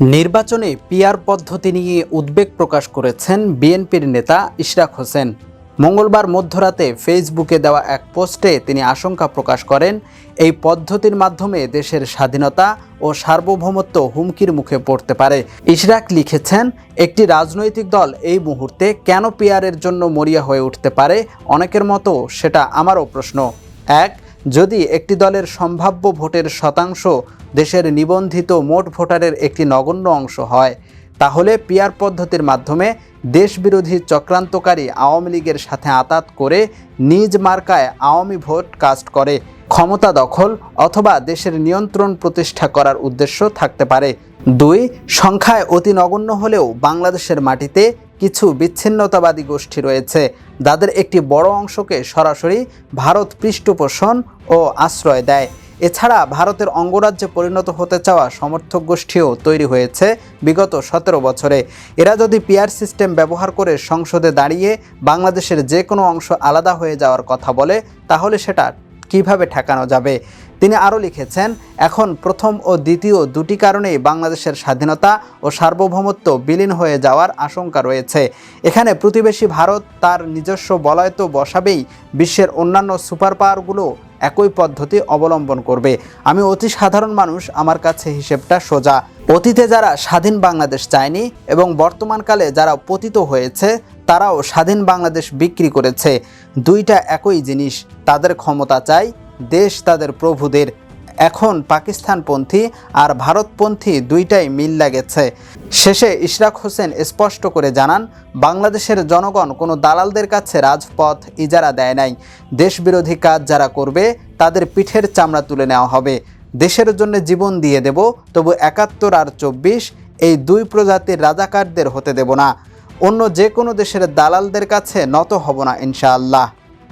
নির্বাচনে পিয়ার পদ্ধতি নিয়ে উদ্বেগ প্রকাশ করেছেন বিএনপির নেতা ইশরাক হোসেন। মঙ্গলবার মধ্যরাতে ফেসবুকে দেওয়া এক পোস্টে তিনি আশঙ্কা প্রকাশ করেন, এই পদ্ধতির মাধ্যমে দেশের স্বাধীনতা ও সার্বভৌমত্ব হুমকির মুখে পড়তে পারে। ইশরাক লিখেছেন, একটি রাজনৈতিক দল এই মুহূর্তে কেন পিয়ারের জন্য মরিয়া হয়ে উঠতে পারে অনেকের মতো সেটা আমারও প্রশ্ন। এক, যদি একটি দলের সম্ভাব্য ভোটের শতাংশ দেশের নিবন্ধিত মোট ভোটারের একটি নগণ্য অংশ হয়। তাহলে পিয়ার পদ্ধতির মাধ্যমে দেশবিরোধী চক্রান্তকারী আওয়ামী লীগের সাথে আতাত করে নিজ মার্কায় আওয়ামী ভোট কাস্ট করে। ক্ষমতা দখল অথবা দেশের নিয়ন্ত্রণ প্রতিষ্ঠা করার উদ্দেশ্য থাকতে পারে। দুই, সংখ্যায় অতি নগণ্য হলেও বাংলাদেশের মাটিতে কিছু বিচ্ছিন্নতাবাদী গোষ্ঠী রয়েছে। যাদের একটি বড় অংশকে সরাসরি ভারত পৃষ্ঠপোষণ ও আশ্রয় দেয়। এছাড়া ভারতের অঙ্গরাজ্যে পরিণত হতে চাওয়া সমর্থক গোষ্ঠীও তৈরি হয়েছে বিগত সতেরো বছরে। এরা যদি পিয়ার সিস্টেম ব্যবহার করে সংসদে দাঁড়িয়ে বাংলাদেশের যে কোনো অংশ আলাদা হয়ে যাওয়ার কথা বলে, তাহলে সেটা কীভাবে ঠেকানো যাবে? তিনি আরও লিখেছেন, এখন প্রথম ও দ্বিতীয় দুটি কারণেই বাংলাদেশের স্বাধীনতা ও সার্বভৌমত্ব বিলীন হয়ে যাওয়ার আশঙ্কা রয়েছে। এখানে প্রতিবেশী ভারত তার নিজস্ব বলয় তো বসাবেই বিশ্বের অন্যান্য সুপার পাওয়ারগুলো একই পদ্ধতি অবলম্বন করবে। আমি অতি সাধারণ মানুষ, আমার কাছে হিসেবটা সোজা। অতীতে যারা স্বাধীন বাংলাদেশ চায়নি এবং বর্তমানকালে যারা পতিত হয়েছে, তারাও স্বাধীন বাংলাদেশ বিক্রি করেছে। দুইটা একই জিনিস, তাদের ক্ষমতা চাই, দেশ তাদের প্রভুদের। এখন পাকিস্তানপন্থী আর ভারতপন্থী দুইটাই মিল লাগেছে। শেষে ইশরাক হোসেন স্পষ্ট করে জানান, বাংলাদেশের জনগণ কোনো দালালদের কাছে রাজপথ ইজারা দেয় নাই। দেশবিরোধী কাজ যারা করবে, তাদের পিঠের চামড়া তুলে নেওয়া হবে। দেশের জন্য জীবন দিয়ে দেব, তবু একাত্তর আর চব্বিশ এই দুই প্রজাতির রাজাকারদের হতে দেব না। অন্য যে কোনো দেশের দালালদের কাছে নত হব না, ইনশাআল্লাহ।